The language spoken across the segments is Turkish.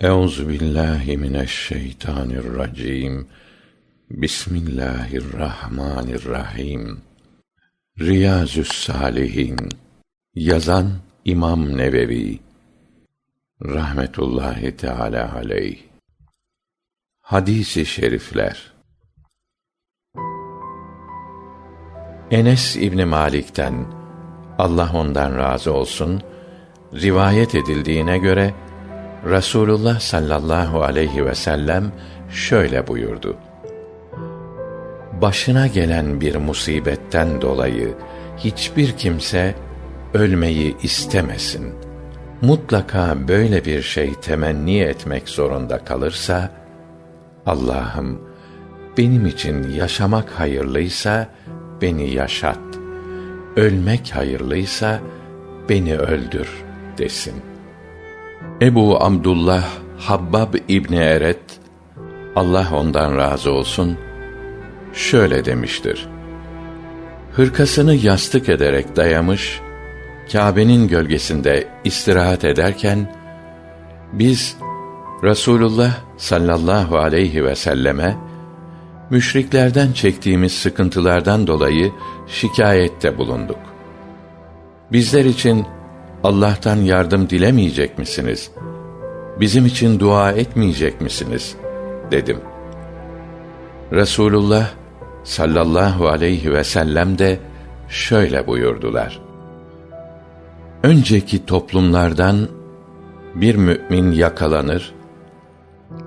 Euzu billahi mineşşeytanirracim. Bismillahirrahmanirrahim. Riyazü's Salihin. Yazan İmam Nevevi. Rahmetullahi Teala aleyh. Hadisi şerifler. Enes İbni Malik'ten Allah ondan razı olsun rivayet edildiğine göre Rasulullah sallallahu aleyhi ve sellem şöyle buyurdu. Başına gelen bir musibetten dolayı hiçbir kimse ölmeyi istemesin. Mutlaka böyle bir şey temenni etmek zorunda kalırsa, Allah'ım benim için yaşamak hayırlıysa beni yaşat. Ölmek hayırlıysa beni öldür desin.'' Ebu Abdullah Habbab İbni Eret, Allah ondan razı olsun, şöyle demiştir. Hırkasını yastık ederek dayamış, Kâbe'nin gölgesinde istirahat ederken, biz Rasulullah sallallahu aleyhi ve selleme, müşriklerden çektiğimiz sıkıntılardan dolayı şikayette bulunduk. Bizler için Allah'tan yardım dilemeyecek misiniz? Bizim için dua etmeyecek misiniz? dedim. Resulullah sallallahu aleyhi ve sellem de şöyle buyurdular. Önceki toplumlardan bir mümin yakalanır,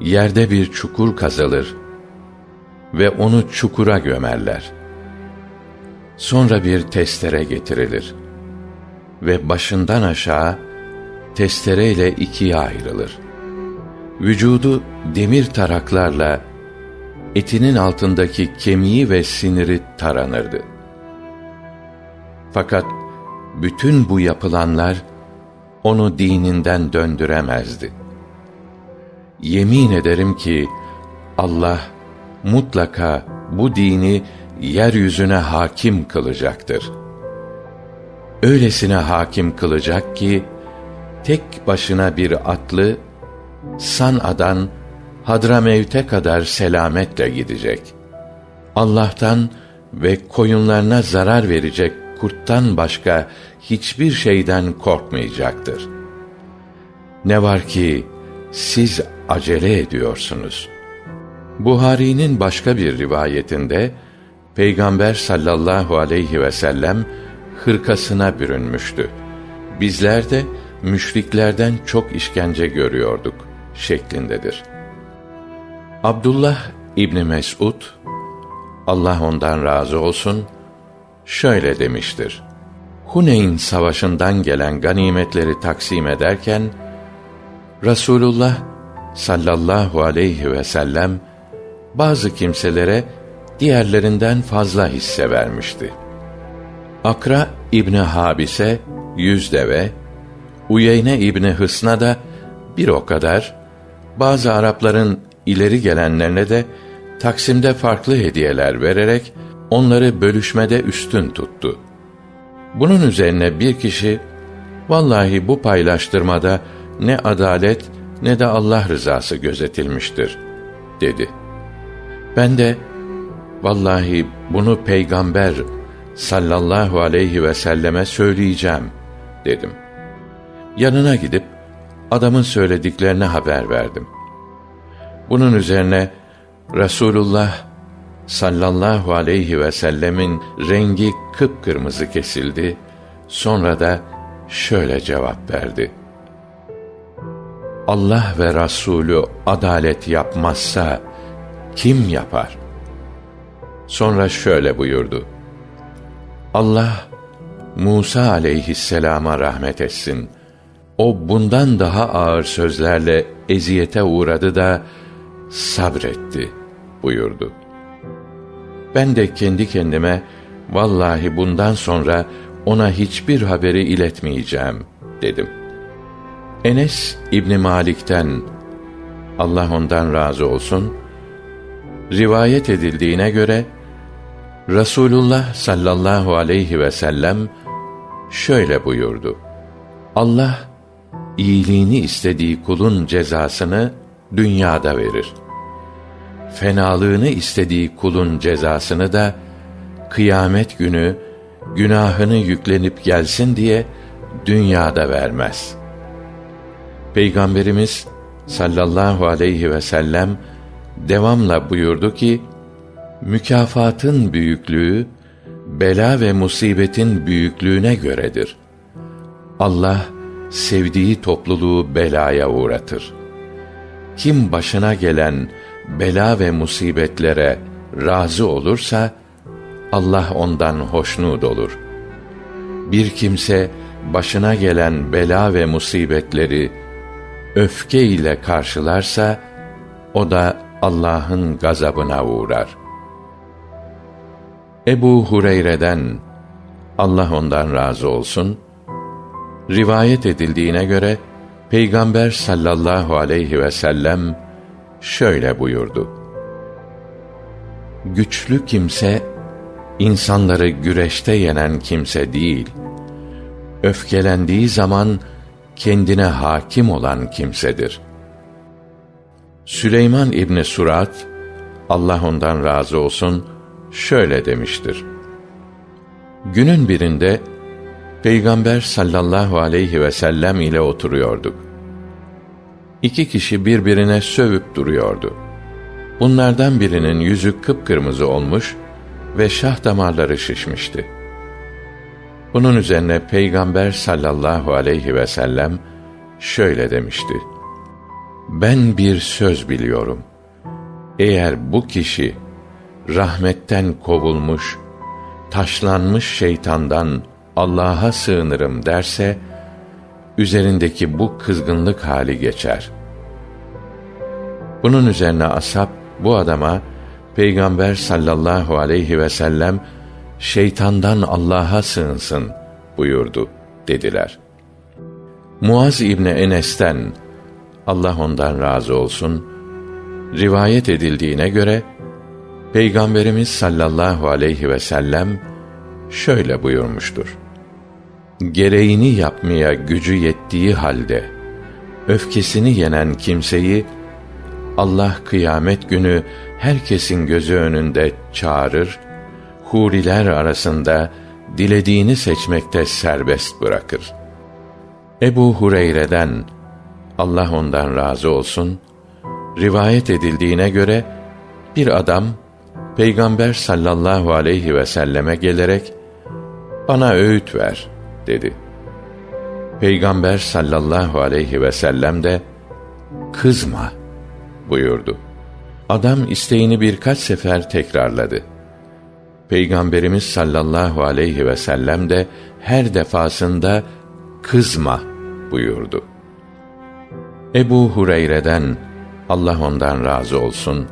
yerde bir çukur kazılır ve onu çukura gömerler. Sonra bir testere getirilir ve başından aşağı testereyle ikiye ayrılır. Vücudu demir taraklarla etinin altındaki kemiği ve siniri taranırdı. Fakat bütün bu yapılanlar onu dininden döndüremezdi. Yemin ederim ki Allah mutlaka bu dini yeryüzüne hakim kılacaktır.'' Öylesine hakim kılacak ki tek başına bir atlı San'a'dan Hadramevt'e kadar selametle gidecek. Allah'tan ve koyunlarına zarar verecek kurttan başka hiçbir şeyden korkmayacaktır. Ne var ki siz acele ediyorsunuz. Buhari'nin başka bir rivayetinde Peygamber sallallahu aleyhi ve sellem hırkasına bürünmüştü. Bizler de müşriklerden çok işkence görüyorduk şeklindedir. Abdullah İbni Mes'ud Allah ondan razı olsun şöyle demiştir. Huneyn savaşından gelen ganimetleri taksim ederken Rasulullah sallallahu aleyhi ve sellem bazı kimselere diğerlerinden fazla hisse vermişti. Akra İbni Habis'e yüz deve, Uyeyne İbni Hısn'a da bir o kadar, bazı Arapların ileri gelenlerine de Taksim'de farklı hediyeler vererek onları bölüşmede üstün tuttu. Bunun üzerine bir kişi, vallahi bu paylaştırmada ne adalet ne de Allah rızası gözetilmiştir, dedi. Ben de, vallahi bunu peygamber sallallahu aleyhi ve selleme söyleyeceğim dedim. Yanına gidip adamın söylediklerine haber verdim. Bunun üzerine Resulullah sallallahu aleyhi ve sellemin rengi kıpkırmızı kesildi. Sonra da şöyle cevap verdi. Allah ve Resulü adalet yapmazsa kim yapar? Sonra şöyle buyurdu. Allah Musa aleyhisselama rahmet etsin. O bundan daha ağır sözlerle eziyete uğradı da sabretti buyurdu. Ben de kendi kendime vallahi bundan sonra ona hiçbir haberi iletmeyeceğim dedim. Enes İbni Malik'ten Allah ondan razı olsun rivayet edildiğine göre Rasulullah sallallahu aleyhi ve sellem şöyle buyurdu. Allah iyiliğini istediği kulun cezasını dünyada verir. Fenalığını istediği kulun cezasını da kıyamet günü günahını yüklenip gelsin diye dünyada vermez. Peygamberimiz sallallahu aleyhi ve sellem devamla buyurdu ki mükafatın büyüklüğü bela ve musibetin büyüklüğüne göredir. Allah sevdiği topluluğu belaya uğratır. Kim başına gelen bela ve musibetlere razı olursa Allah ondan hoşnut olur. Bir kimse başına gelen bela ve musibetleri öfke ile karşılarsa o da Allah'ın gazabına uğrar. Ebu Hureyre'den Allah ondan razı olsun rivayet edildiğine göre Peygamber sallallahu aleyhi ve sellem şöyle buyurdu. Güçlü kimse insanları güreşte yenen kimse değil. Öfkelendiği zaman kendine hakim olan kimsedir. Süleyman İbni Surat Allah ondan razı olsun şöyle demiştir. Günün birinde Peygamber sallallahu aleyhi ve sellem ile oturuyorduk. İki kişi birbirine sövüp duruyordu. Bunlardan birinin yüzü kıpkırmızı olmuş ve şah damarları şişmişti. Bunun üzerine Peygamber sallallahu aleyhi ve sellem şöyle demişti. Ben bir söz biliyorum. Eğer bu kişi rahmetten kovulmuş, taşlanmış şeytandan Allah'a sığınırım derse, üzerindeki bu kızgınlık hali geçer. Bunun üzerine ashab bu adama Peygamber sallallahu aleyhi ve sellem şeytandan Allah'a sığınsın buyurdu dediler. Muaz İbni Enes'ten Allah ondan razı olsun rivayet edildiğine göre Peygamberimiz sallallahu aleyhi ve sellem şöyle buyurmuştur. Gereğini yapmaya gücü yettiği halde öfkesini yenen kimseyi Allah kıyamet günü herkesin gözü önünde çağırır, huriler arasında dilediğini seçmekte serbest bırakır. Ebu Hureyre'den Allah ondan razı olsun rivayet edildiğine göre bir adam Peygamber sallallahu aleyhi ve selleme gelerek bana öğüt ver dedi. Peygamber sallallahu aleyhi ve sellem de kızma buyurdu. Adam isteğini birkaç sefer tekrarladı. Peygamberimiz sallallahu aleyhi ve sellem de her defasında kızma buyurdu. Ebu Hureyre'den Allah ondan razı olsun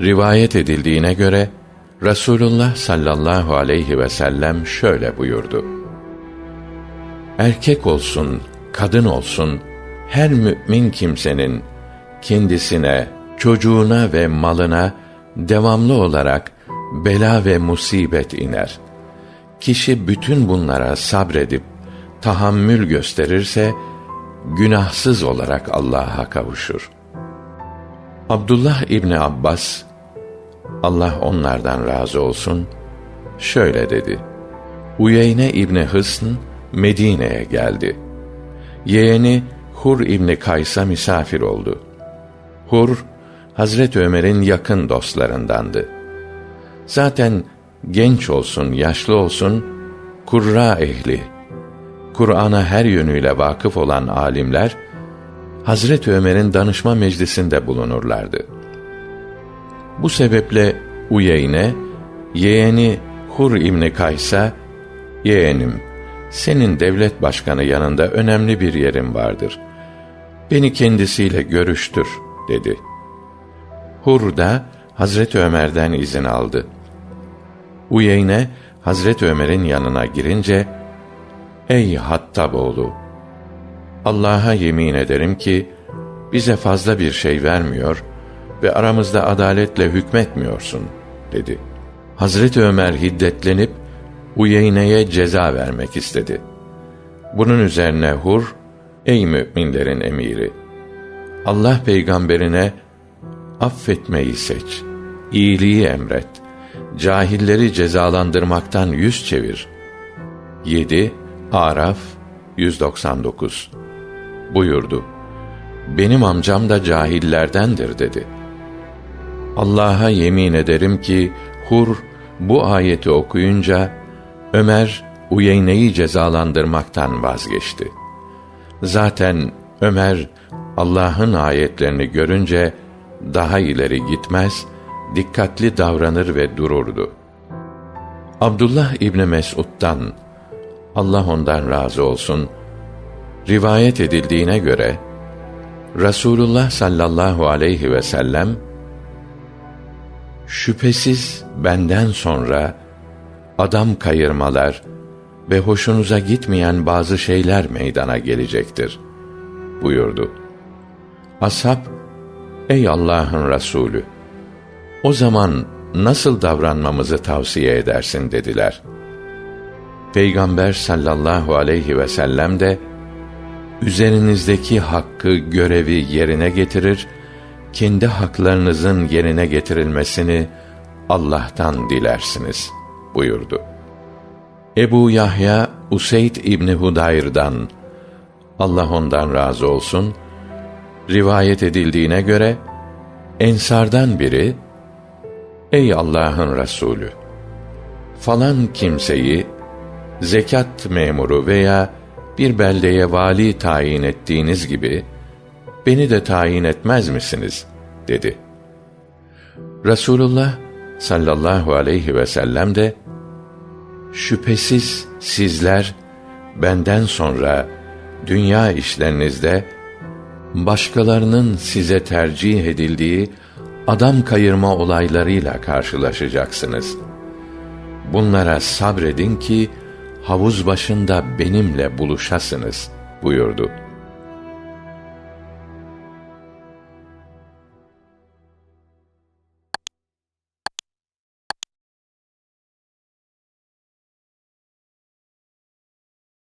rivayet edildiğine göre Rasulullah sallallahu aleyhi ve sellem şöyle buyurdu. Erkek olsun, kadın olsun her mümin kimsenin kendisine, çocuğuna ve malına devamlı olarak bela ve musibet iner. Kişi bütün bunlara sabredip tahammül gösterirse günahsız olarak Allah'a kavuşur. Abdullah İbni Abbas Allah onlardan razı olsun şöyle dedi. Uyeyne İbni Hısn Medine'ye geldi. Yeğeni Hur İbni Kays'a misafir oldu. Hur Hazret Ömer'in yakın dostlarındandı. Zaten genç olsun, yaşlı olsun, kurra ehli, Kur'an'a her yönüyle vakıf olan alimler, Hazret Ömer'in danışma meclisinde bulunurlardı. Bu sebeple Uyeyne, yeğeni Hur İbni Kays'a, yeğenim, senin devlet başkanı yanında önemli bir yerin vardır. Beni kendisiyle görüştür, dedi. Hur da, Hazret Ömer'den izin aldı. Uyeyne, Hazret Ömer'in yanına girince, Ey Hattaboğlu! Allah'a yemin ederim ki, bize fazla bir şey vermiyor ve aramızda adaletle hükmetmiyorsun, dedi. Hazreti Ömer hiddetlenip, Uyeyne'ye ceza vermek istedi. Bunun üzerine Hur, Ey müminlerin emiri! Allah peygamberine affetmeyi seç, iyiliği emret, cahilleri cezalandırmaktan yüz çevir. 7 Araf 199 buyurdu. Benim amcam da cahillerdendir dedi. Allah'a yemin ederim ki Hur bu ayeti okuyunca Ömer Uyeyne'yi cezalandırmaktan vazgeçti. Zaten Ömer Allah'ın ayetlerini görünce daha ileri gitmez, dikkatli davranır ve dururdu. Abdullah İbni Mesud'dan Allah ondan razı olsun rivayet edildiğine göre Rasulullah sallallahu aleyhi ve sellem şüphesiz benden sonra adam kayırmalar ve hoşunuza gitmeyen bazı şeyler meydana gelecektir buyurdu. Ashab ey Allah'ın Resulü o zaman nasıl davranmamızı tavsiye edersin dediler. Peygamber sallallahu aleyhi ve sellem de üzerinizdeki hakkı, görevi yerine getirir, kendi haklarınızın yerine getirilmesini Allah'tan dilersiniz buyurdu. Ebu Yahya Useyd İbni Hudayr'dan Allah ondan razı olsun rivayet edildiğine göre ensardan biri Ey Allah'ın Resulü falan kimseyi zekat memuru veya bir beldeye vali tayin ettiğiniz gibi beni de tayin etmez misiniz dedi. Resulullah sallallahu aleyhi ve sellem de şüphesiz sizler benden sonra dünya işlerinizde başkalarının size tercih edildiği adam kayırma olaylarıyla karşılaşacaksınız. Bunlara sabredin ki havuz başında benimle buluşasınız buyurdu.''